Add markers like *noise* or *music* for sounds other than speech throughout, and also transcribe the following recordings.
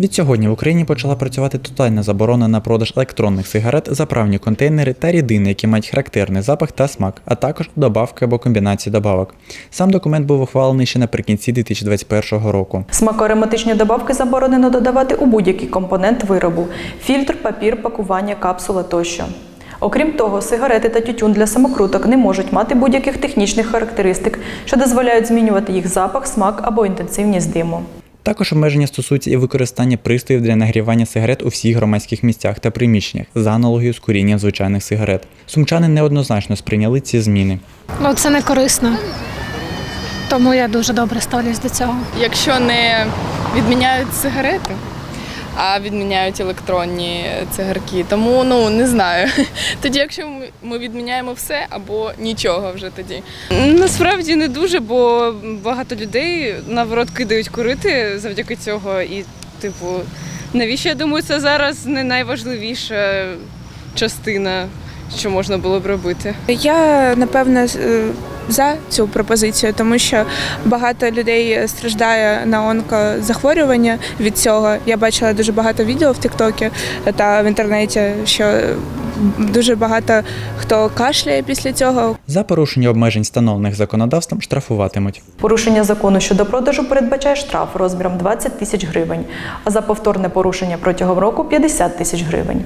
Відсьогодні в Україні почала працювати тотальна заборона на продаж електронних сигарет, заправні контейнери та рідини, які мають характерний запах та смак, а також добавки або комбінації добавок. Сам документ був ухвалений ще наприкінці 2021 року. Смакоароматичні добавки заборонено додавати у будь-який компонент виробу: фільтр, папір, пакування, капсула тощо. Окрім того, сигарети та тютюн для самокруток не можуть мати будь-яких технічних характеристик, що дозволяють змінювати їх запах, смак або інтенсивність диму. Також обмеження стосуються і використання пристроїв для нагрівання сигарет у всіх громадських місцях та приміщеннях за аналогією з курінням звичайних сигарет. Сумчани неоднозначно сприйняли ці зміни. Ну, це не корисно. Тому я дуже добре ставлюсь до цього. якщо не відміняють сигарети, а відміняють електронні цигарки. Тому ну не знаю. *laughs* Тоді, якщо ми- відміняємо все або нічого вже тоді. Насправді не дуже, бо багато людей наоборот кидають курити завдяки цього. І, типу, навіщо я думаю, це зараз не найважливіша частина, що можна було б робити. Я напевно е, за цю пропозицію, тому що багато людей страждає на онкозахворювання від цього. Я бачила дуже багато відео в Тіктокі та в інтернеті, що дуже багато хто кашляє після цього, За порушення обмежень, встановлених законодавством, штрафуватимуть. Порушення закону щодо продажу передбачає штраф розміром 20 тисяч гривень, а за повторне порушення протягом року 50 тисяч гривень.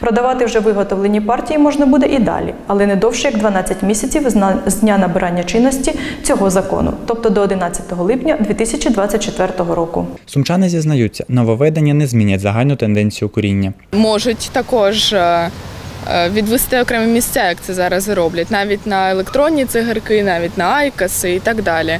Продавати вже виготовлені партії можна буде і далі, але не довше як 12 місяців з з дня набирання чинності цього закону, тобто до 11 липня 2024 року. Сумчани зізнаються, нововведення не змінять загальну тенденцію куріння. Можуть також е, відвести окремі місця, як це зараз роблять, навіть на електронні цигарки, навіть на айкаси і так далі.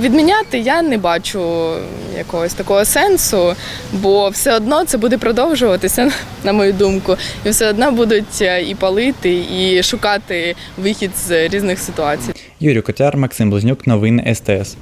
Відміняти я не бачу якогось такого сенсу, бо все одно це буде продовжуватися, *laughs* на мою думку, і все одно будуть е, і палити, і шукати вихід з різних ситуацій. Юрій Котяр, Максим Близнюк, новини СТС.